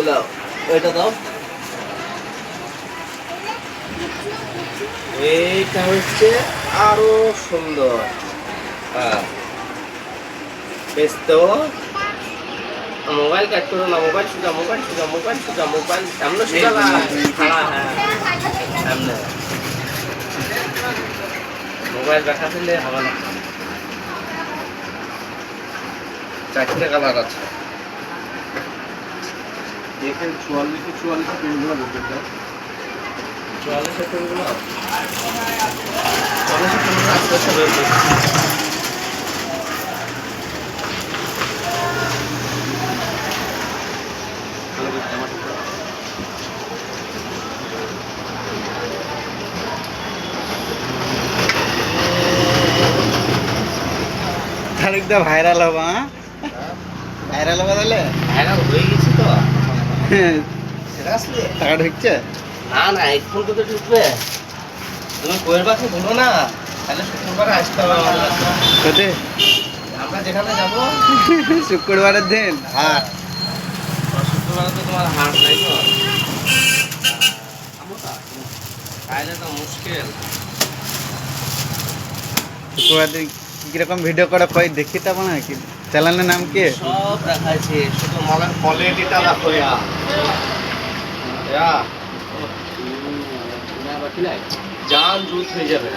এই লাও এটা দাও। এইটা হচ্ছে আরও সুন্দর। হ্যাঁ। বেশ তো মোবাইল কাট করো না মোবাইল সুজা মোবাইল সুজা মোবাইল সুজা মোবাইল সামনে সুজা না হ্যাঁ হ্যাঁ। সামনে। মোবাইল রাখা দিলে হবে না। চারটে কালার আছে। দেখেন চুয়াল্লিশে চুয়াল্লিশে পেনগুলো চুয়াল্লিশে চুয়াল্লিশে কোনগুলো আস্তে আস্তে বের করছি। তারিখটা ভাইরাল হবা ভাইরাল হবা তাহলে? ভাইরাল হয়ে গেছি তো। টাকা ঢুকছে? না না এখন তো ঢুকবে। তুমি বইয়ের পাশে বলো না তাহলে শুক্রবারে আসতে হবে কাছে। আমরা যেখানে যাব শুক্রবারের দিন? হাট। শুক্রবারে তো তোমার হাট নাই তো? তাহলে তো? মুশকিল। শুক্রবার দিন কীরকম ভিডিও করে কই দেখি তো না কি? চ্যানেলের নাম কি? সব দেখাচ্ছে শুধু মালের কোয়ালিটিটা রাখো ইয়া। ইয়া। না বাকি নাই জান জুত হয়ে যাবে।